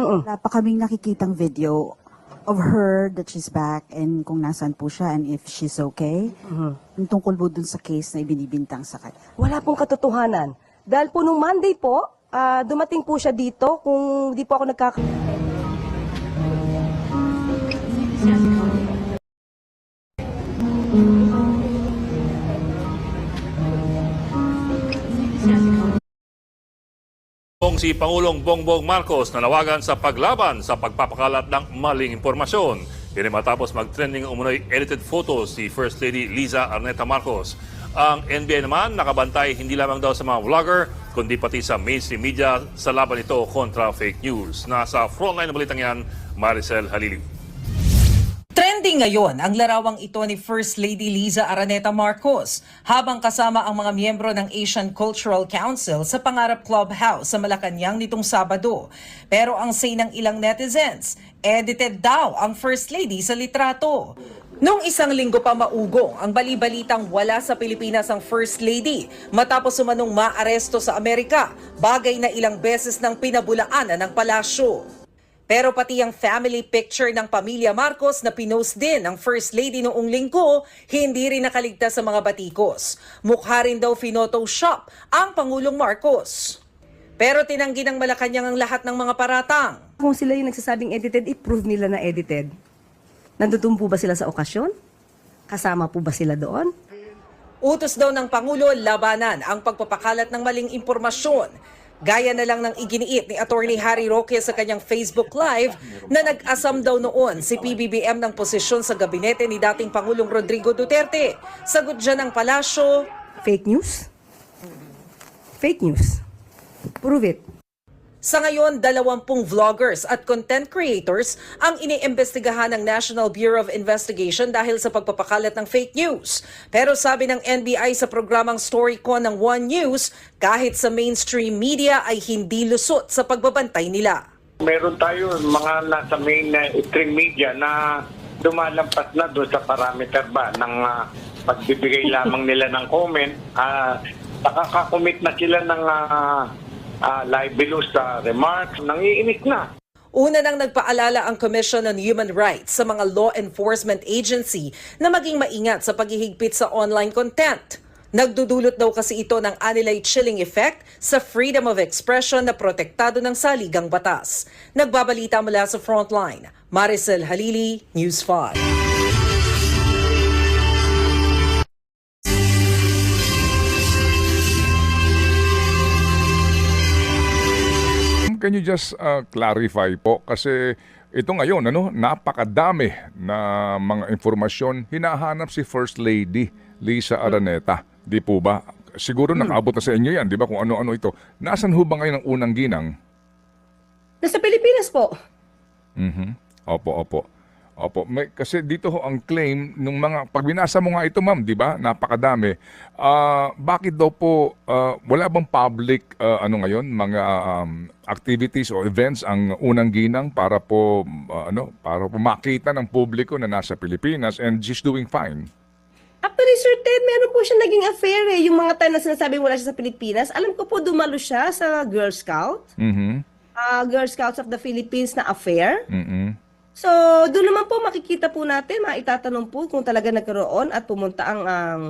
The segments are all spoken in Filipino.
Oo. Wala pa kaming nakikitang video of her that she's back and kung nasaan po siya and if she's okay. Yung tungkol po dun sa case na ibinibintang sa kanya. Wala pong katotohanan. Dahil po nung Monday po, ah, dumating po siya dito kung di po ako nagkaka... si Pangulong Bongbong Marcos nanawagan sa paglaban sa pagpapakalat ng maling impormasyon. Yan matapos mag-trending umunoy edited photos si First Lady Liza Arneta Marcos. Ang NBI naman nakabantay hindi lamang daw sa mga vlogger, kundi pati sa mainstream media sa laban ito kontra fake news. Nasa frontline ng balitang yan, Maricel Halili. Trending ngayon ang larawang ito ni First Lady Liza Araneta Marcos habang kasama ang mga miyembro ng Asian Cultural Council sa Pangarap Clubhouse sa Malacanang nitong Sabado. Pero ang say ng ilang netizens, edited daw ang First Lady sa litrato. Nung isang linggo pa maugong, ang balibalitang wala sa Pilipinas ang First Lady matapos umanong maaresto sa Amerika, bagay na ilang beses ng pinabulaanan ng palasyo. Pero pati ang family picture ng pamilya Marcos na pinost din ng First Lady noong linggo, hindi rin nakaligtas sa mga batikos. Mukha rin daw phenotoshop ang Pangulong Marcos. Pero tinanggi ng Malacanang ang lahat ng mga paratang. Kung sila yung nagsasabing edited, i-prove nila na edited. Nandutun po ba sila sa okasyon? Kasama po ba sila doon? Utos daw ng Pangulo labanan ang pagpapakalat ng maling impormasyon. Gaya na lang ng iginiit ni Attorney Harry Roque sa kanyang Facebook Live na nag-asam daw noon si PBBM ng posisyon sa gabinete ni dating Pangulong Rodrigo Duterte. Sagot dyan ng palasyo, Fake news? Fake news. Prove it. Sa ngayon, dalawampung vloggers at content creators ang iniimbestigahan ng National Bureau of Investigation dahil sa pagpapakalat ng fake news. Pero sabi ng NBI sa programang StoryCon ng One News, kahit sa mainstream media ay hindi lusot sa pagbabantay nila. Meron tayo mga nasa main na string media na lumalampas na doon sa parameter ba ng ah, pagbibigay lamang nila ng comment. Uh, nakakakomit na sila ng uh, uh, libelous sa remarks. Nangiinis na. Una nang nagpaalala ang Commission on Human Rights sa mga law enforcement agency na maging maingat sa paghihigpit sa online content. Nagdudulot daw kasi ito ng anilay chilling effect sa freedom of expression na protektado ng saligang batas. Nagbabalita mula sa Frontline, Maricel Halili, News 5. Can you just uh, clarify po kasi ito ngayon ano napakadami na mga informasyon hinahanap si First Lady Lisa Araneta. Di po ba? Siguro nakaabot na sa inyo yan, di ba? Kung ano-ano ito. Nasaan ho ba ngayon ang unang ginang? Nasa Pilipinas po. Mhm. Opo, opo. Opo, may, kasi dito ho ang claim nung mga pag binasa mo nga ito ma'am, 'di ba? Napakadami. Ah, bakit daw po ah, wala bang public ah, ano ngayon mga um, activities o events ang unang ginang para po ah, ano, para po makita ng publiko na nasa Pilipinas and she's doing fine. Actually, Sir Ted, meron po siya naging affair eh. Yung mga time na sinasabi wala siya sa Pilipinas, alam ko po dumalo siya sa Girl Scout. Mhm. ah, Girl Scouts of the Philippines na affair. Mhm. So, doon naman po makikita po natin, maitatanong po kung talaga nagkaroon at pumunta ang, ang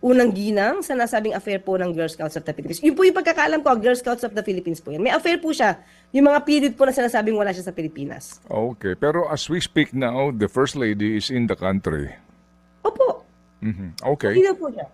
unang ginang sa nasabing affair po ng Girl Scouts of the Philippines. Yun po yung pagkakaalam ko, Girl Scouts of the Philippines po yan. May affair po siya. Yung mga period po na sinasabing wala siya sa Pilipinas. Okay, pero as we speak now, the first lady is in the country. Opo. Mhm. Okay. Hindi po siya.